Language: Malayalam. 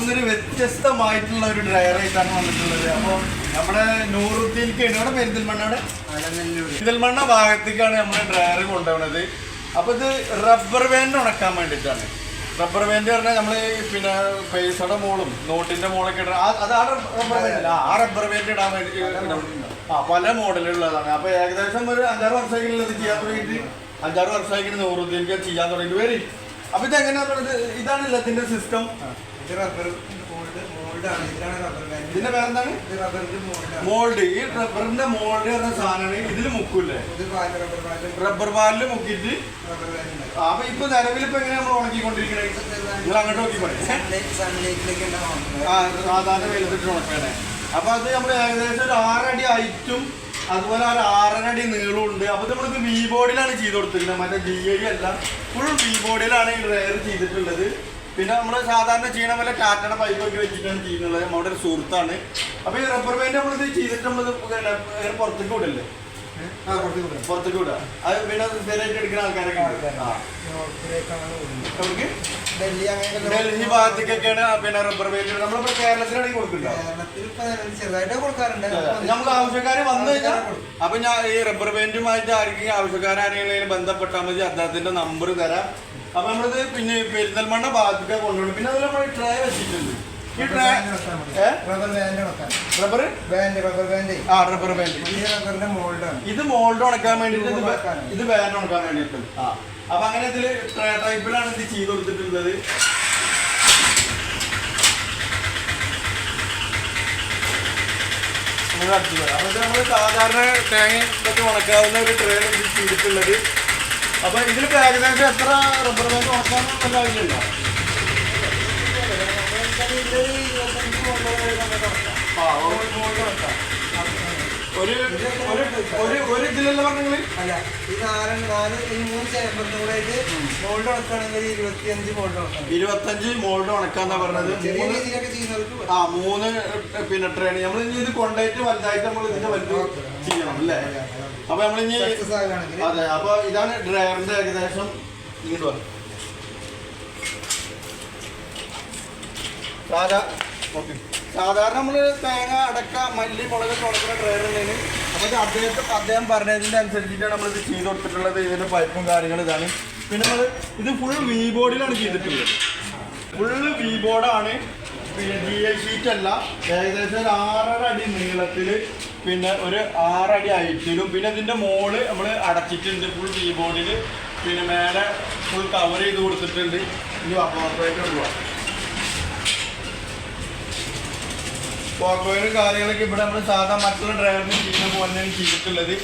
ഇന്നൊരു വ്യത്യസ്തമായിട്ടുള്ള ഒരു ഡ്രയർ ആയിട്ടാണ് വന്നിട്ടുള്ളത്. അപ്പോൾ നമ്മുടെ നൂറുദ്ദീൻക്ക് ഇവിടെ പെരിന്തൽമണ്ണയുടെ പെരിന്തൽമണ്ണ ഭാഗത്തേക്കാണ് നമ്മൾ ഡ്രയർ കൊണ്ടുപോകുന്നത് അപ്പോൾ ഇത് റബ്ബർ ബാൻഡ് ഉണക്കാൻ വേണ്ടിയിട്ടാണ്. റബ്ബർ ബാൻഡ് പറഞ്ഞാൽ നമ്മൾ പിന്നെ പൈസയുടെ മോളും നോട്ടിന്റെ മോളൊക്കെ ഇടാൻ അത് ആ റബ്ബർ ബാൻഡ് അല്ല ആ റബ്ബർ ബാൻഡ് ഇടാൻ വേണ്ടി ആ പല മോഡലുള്ളതാണ്. അപ്പോൾ ഏകദേശം ഒരു അഞ്ചാറ് വർഷമെങ്കിലും ഇത് ചെയ്യാൻ തുടങ്ങിയിട്ട്? അഞ്ചാറ് വർഷമായിട്ട് നൂറുദ്ദീൻക്ക് ചെയ്യാൻ തുടങ്ങിയിട്ട്. വരും അപ്പൊ ഇത് എങ്ങനെയാ ഇതാണ് എല്ലാത്തിന്റെ സിസ്റ്റം റബ്ബർ മോൾഡ് മോൾഡാണ് ഇതിലാണ് റബ്ബർ ബാൻഡ് ഇതിന്റെ പേരെന്താണ്? ഇത് റബ്ബറിന്റെ മോൾഡാണ് മോൾഡ് ഈ റബ്ബറിന്റെ മോൾഡ് പറഞ്ഞ സാധനമാണ് ഇതിൽ മുക്കൂല്ലേ? ഇത് പാൽ റബ്ബർ പാൽ. മുക്കിട്ട് പാലിൽ മുക്കിയിട്ട് റബ്ബർ ബാൻഡ് അപ്പൊ ഇപ്പൊ നിലവിൽ ഇപ്പൊ എങ്ങനെയാ നമ്മൾ ഉണക്കിക്കൊണ്ടിരിക്കണേ? നിങ്ങൾ അങ്ങോട്ട് നോക്കി പറയും. സൺലൈറ്റിലേക്ക് ആ സാധാരണ വെയിലത്തിട്ട് ഉണക്കണേ. അപ്പൊ അത് നമ്മൾ ഏകദേശം ഒരു ആറടി ഹൈറ്റും അതുപോലെ ഒരു ആറര അടി നീളമുണ്ട് ഉണ്ട്. അപ്പൊ നമ്മളിത് വി ബോർഡിലാണ് ചെയ്ത് കൊടുത്തിരിക്കുന്നത്. മറ്റേ ജി ഐ അല്ല. ഫുൾ വി ബോർഡിലാണ് ഈ റെയർ ചെയ്തിട്ടുള്ളത്. പിന്നെ നമ്മൾ സാധാരണ ചെയ്യണ പോലെ ടാറ്റയുടെ പൈപ്പൊക്കെ വെച്ചിട്ടാണ് ചെയ്യുന്നത്. നമ്മുടെ ഒരു സുഹൃത്താണ്. അപ്പൊ ഈ റബ്ബർ ബാൻഡ് നമ്മളിത് ചെയ്തിട്ട് നമ്മൾ ഇങ്ങനെ പുറത്തേക്ക് വിടല്ലേ? പുറത്തേക്ക് വിടുക അത് പിന്നെ സ്ഥിരമായിട്ട് എടുക്കുന്ന ആൾക്കാരൊക്കെ നമുക്ക് ഡൽഹി ഭാഗത്തേക്കൊക്കെയാണ് പിന്നെ റബ്ബർ ബാൻഡ് നമ്മളിപ്പോ കേരളത്തിലാണെങ്കിൽ കൊടുക്കില്ല നമുക്ക് ആവശ്യക്കാര് വന്നു കഴിഞ്ഞാൽ അപ്പൊ ഞാൻ ഈ റബ്ബർ ബാൻഡുമായിട്ട് ആർക്കെങ്കിലും ആവശ്യക്കാരാരെങ്കിലും ബന്ധപ്പെട്ടാൽ മതി. അദ്ദേഹത്തിന്റെ നമ്പർ തരാം. അപ്പൊ നമ്മളിത് പിന്നെ പെരിന്തൽമണ്ണ ഭാഗത്തേക്ക് കൊണ്ടുപോകണം പിന്നെ അതിൽ നമ്മൾ ട്രേ വെച്ചിട്ടുണ്ട്. ഈ ട്രേ ഏ? റബ്ബർ ബാൻഡ് ഉണക്കാൻ റബ്ബർ ബാൻഡ് റബ്ബർ ബാൻഡ് ആ റബ്ബർ ബാൻഡ് ഈ റബ്ബറിന്റെ മോൾഡാണ് ഇത് മോൾഡ് ഉണക്കാൻ വേണ്ടിട്ട് ഇത് ബാൻഡ് ഉണക്കാൻ വേണ്ടിയിട്ട്. ആ. അപ്പൊ അങ്ങനെ ഇതിൽ ട്രേ ടൈപ്പിലാണ് ഇത് ചെയ്ത് കൊടുത്തിട്ടുള്ളത്. നമ്മൾ അപ്പൊ ഇത് നമ്മൾ സാധാരണ തേങ്ങ ഇതൊക്കെ ഉണക്കാവുന്ന ഒരു ട്രേ ചെയ്തിട്ടുള്ളത്. അപ്പൊ ഇതിലിപ്പോ ഏകദേശം എത്ര റബ്ബർ ബാൻഡ് ഉണക്കാനും നല്ല ആവശ്യമില്ല ആ ഒരു ഉണക്കാം ഒരു ഒരു ഇതിലല്ല അല്ല ഈ നാല് നാല് ഈ മൂന്ന് ചേമ്പറിന്റെ കൂടെ ആയിട്ട് മോൾഡ് ഉണക്കുകയാണെങ്കിൽ ഇരുപത്തിയഞ്ച് മോൾഡ് ഇരുപത്തഞ്ച് മോൾഡ് ഉണക്കാന്നാ പറഞ്ഞത്. ആ മൂന്ന് പിന്നെ ട്രെയിനിങ് നമ്മൾ ഇനി ഇത് കൊണ്ടായിട്ട് വലുതായിട്ട് നമ്മൾ ഇതിന്റെ വലുത് ചെയ്യണം അല്ലേ? അപ്പൊ നമ്മൾ ഇനി സക്സസ് അതെ അപ്പൊ ഇതാണ് ഡ്രൈവറിന്റെ ഏകദേശം ഇങ്ങോട്ട് വാ. സാധാ ഓക്കെ. സാധാരണ നമ്മൾ തേങ്ങ അടക്ക മല്ലി മുളക് തുടങ്ങുന്ന ഡ്രൈവർ ഉണ്ടെങ്കിൽ അപ്പോൾ അദ്ദേഹത്തെ അദ്ദേഹം പറഞ്ഞതിന്റെ അനുസരിച്ചിട്ടാണ് നമ്മൾ ഇത് ചെയ്ത് കൊടുത്തിട്ടുള്ളത്. ഇതിന്റെ പൈപ്പും കാര്യങ്ങളും ഇതാണ്. പിന്നെ നമ്മൾ ഇത് ഫുൾ വി ബോർഡിലാണ് ചെയ്തിട്ടുള്ളത്. ഫുള്ള് വി ബോർഡാണ് പിന്നെ ജി എൽ ഷീറ്റ് അല്ല. ഏകദേശം ഒരു ആറര അടി നീളത്തിൽ പിന്നെ ഒരു ആറടി ഹൈറ്റിലും. പിന്നെ ഇതിന്റെ മോൾ നമ്മൾ അടച്ചിട്ടുണ്ട് ഫുൾ കീബോർഡിൽ ബോർഡിൽ പിന്നെ മേലെ ഫുൾ കവർ ചെയ്ത് കൊടുത്തിട്ടുണ്ട്. ഇനി അപ്പുറത്തേക്ക് പോവാം പോക്കോയിലും കാര്യങ്ങളൊക്കെ ഇവിടെ നമ്മൾ സാധാരണ മറ്റുള്ള ഡ്രൈവറിന് ചെയ്യുന്ന പോലെ ചെയ്തിട്ടുള്ളത്.